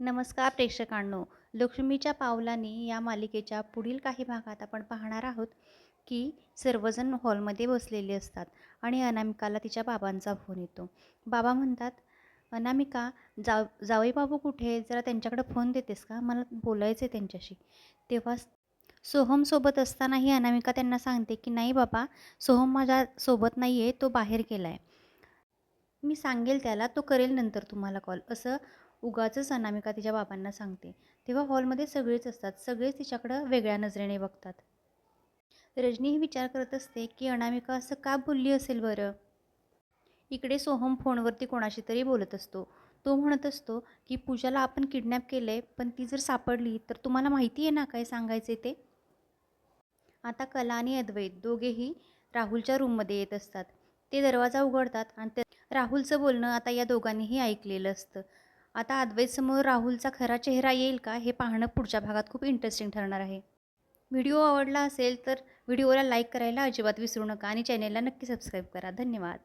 नमस्कार प्रेक्षकांनो. लक्ष्मीच्या पावलांनी या मालिकेच्या पुढील काही भागात आपण पाहणार आहोत की सर्वजण हॉलमध्ये बसलेले असतात आणि अनामिकाला तिच्या बाबांचा फोन येतो. बाबा म्हणतात अनामिका जाव जावई बाबू कुठे? जरा त्यांच्याकडे फोन देतेस का? मला बोलायचं आहे त्यांच्याशी. तेव्हा सोहमसोबत असतानाही अनामिका त्यांना सांगते की नाही बाबा सोहम माझ्या सोबत नाही आहे तो बाहेर गेला आहे मी सांगेल त्याला तो करेल नंतर तुम्हाला कॉल. असं उगाचच अनामिका तिच्या बाबांना सांगते. तेव्हा हॉलमध्ये सगळेच असतात. सगळेच तिच्याकडं वेगळ्या नजरेने बघतात. रजनीही विचार करत असते की अनामिका असं का बोलली असेल बरं? इकडे सोहम फोनवरती कोणाशी तरी बोलत असतो. तो म्हणत असतो की पूजाला आपण किडनॅप केलं आहे पण ती जर सापडली तर तुम्हाला माहिती आहे ना काय सांगायचे ते? आता कला आणि अद्वैत दोघेही राहुलच्या रूममध्ये येत असतात. ते दरवाजा उघडतात आणि ते राहुलचं बोलणं आता या दोघांनीही ऐकलेलं असतं. आता अद्वैतसमोर राहुलचा खरा चेहरा येईल का हे पाहणं पुढच्या भागात खूप इंटरेस्टिंग ठरणार आहे. व्हिडिओ आवडला असेल तर व्हिडिओला लाईक करायला अजिबात विसरू नका आणि चॅनेलला नक्की सबस्क्राईब करा. धन्यवाद.